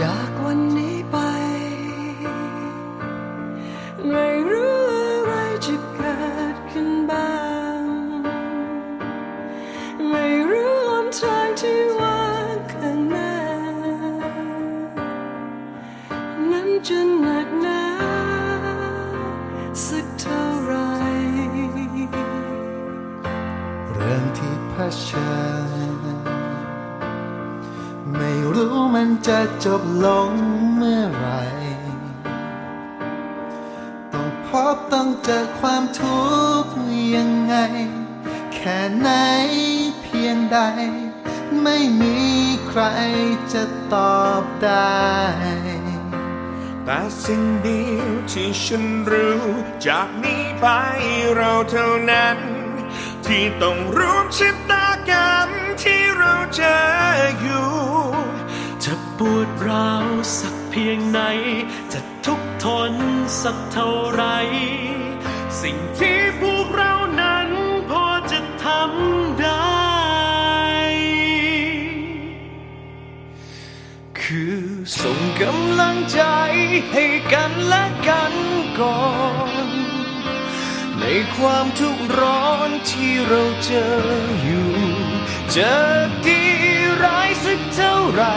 จากวันนี้ไป ไม่รู้อะไรจะเกิดขึ้นบ้าง ไม่รู้หนทางที่ว่างข้างหน้า นั้นจะหนักหนาสักเท่าไหรเรื่องที่เผชิญ มันจะจบลงเมื่อไร ต้องพบต้องเจอความทุกข์ยังไง แค่ไหนเพียงใด ไม่มีใครจะตอบได้ แต่สิ่งเดียวที่ฉันรู้ จากนี้ไปเราเท่านั้น ที่ต้องร่วมชะตากรรมที่เราเจออยู่ ปวดร้าวสักเพียงไหน จะทุกทนสักเท่าไร สิ่งที่พวกเรานั้นพอจะทำได้ คือส่งกำลังใจให้กันและกันก่อน ในความทุกข์ร้อนที่เราเจออยู่ จะดีร้ายสักเท่าไหร่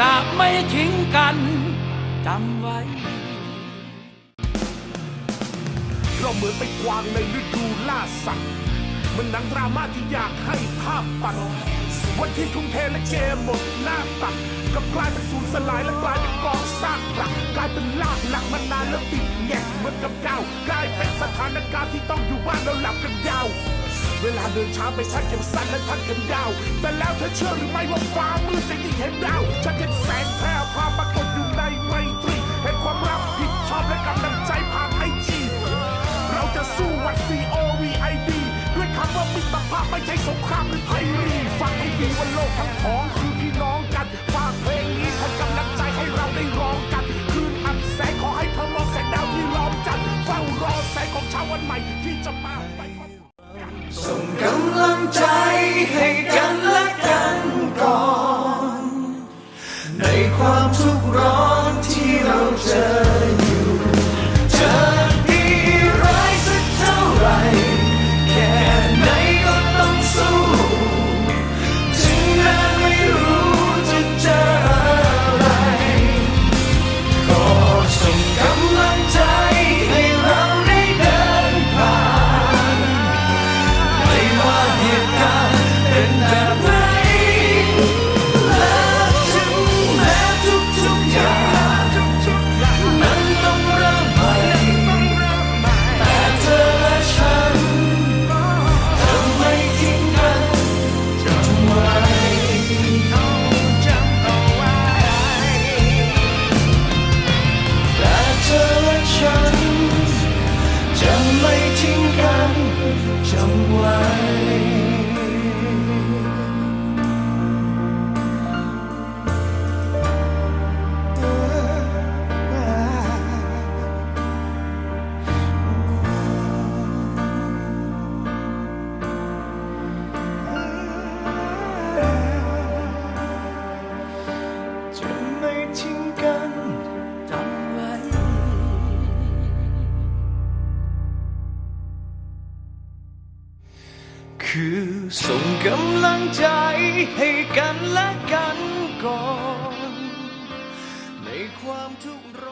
จะไม่ทิ้งกันจำไว้ เราเหมือนไปกวางในฤดูล่าสัตว์เหมันหนังดราม่าที่อยากให้ภาพปัดวันที่ทุ่มเทและเกมหมดหน้าตักกลับกลายเป็นสูญสลายและกลายเป็นกองซากปรักกลายเป็นลากหลักมานานแล้วติดแงกเหมือนกับดาวกลายเป็นสถานการณ์ที่ต้องอยู่บ้านแล้วหลับกันยาว เวลาเดินช้าไปทัดเข็มสั้นและทัดเข็มยาว แต่แล้วเธอเชื่อหรือไม่ว่าฟ้ามืดจะยิ่งเห็นดาวฉันเห็นแสงแพร่พาปรากฏอยู่ในไมตรีเห็นความรับผิดชอบและกำลังใจผ่านไอจีเราจะสู้วัด C O V I D ด้วยคำว่ามิตรภาพไม่ใช่สงครามหรือไพรีฟังให้ดีว่าโลกทั้งของคือพี่น้องกันฝากเพลงนี้ทำกำลังใจให้เราได้ร้องกันคืนอับแสงขอให้เธอมองแสงดาวที่ล้อมจันทร์เฝ้ารอแสงของเช้าวันใหม่ที่จะมาไปพร้อม ส่งกำลังใจให้กันและกันก่อน ในความทุกข์ร้อนที่เราเจอ ส่งกำลังใจให้กันและกันก่อน ในความทุกข์ร้อน